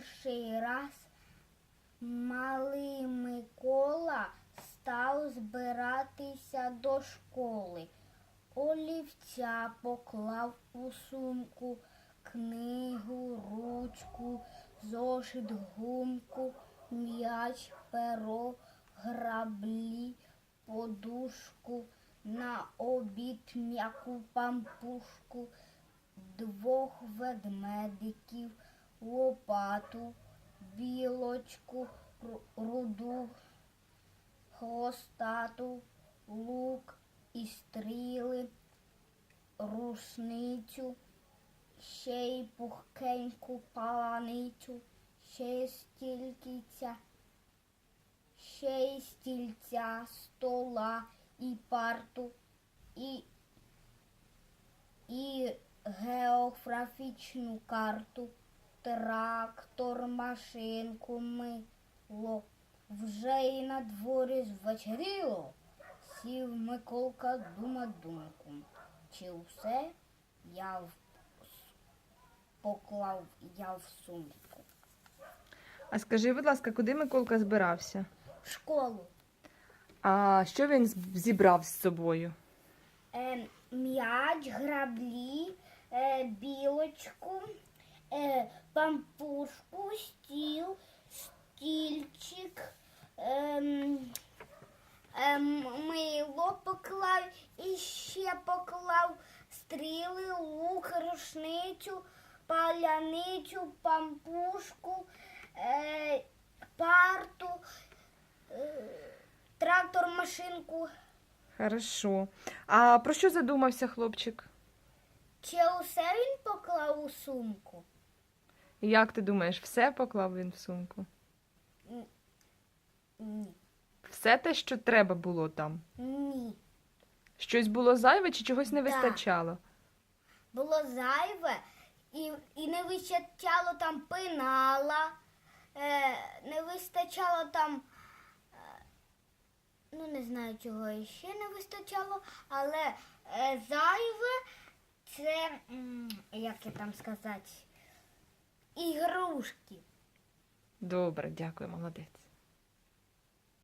перший раз малий Микола став збиратися до школи. Олівця поклав у сумку, книгу, ручку, зошит, гумку, м'яч, перо, граблі, подушку, на обід м'яку пампушку, двох ведмедиків, лопату, білочку, руду, хвостату, лук і стріли, рушницю, ще й пухкеньку паланицю, ще й стількиця, ще й стільця, стола і парту, і, і географічну карту, трактор, машинку, мило. Вже й на дворі звечеріло, сів Миколка дума думку. Чи все я в... поклав я в сумку? А скажи, будь ласка, куди Миколка збирався? В школу. А що він зібрав з собою? Е, м'яч, граблі, е, білочку, е, пампушку, стіл, стільчик, ем, ем, мило поклав і ще поклав стріли, лук, рушницю, паляницю, пампушку, е, парту, е, трактор, машинку. Хорошо. А про що задумався хлопчик? Чи усе він поклав у сумку? Як ти думаєш, все поклав він в сумку? Ні. Все те, що треба було там? Ні. Щось було зайве чи чогось не Так. вистачало? Було зайве і, і не вистачало там пенала, е, не вистачало там, е, ну не знаю, чого ще не вистачало, але е, зайве це, м, як я там сказати, ігрушки. Добре, дякую, молодець.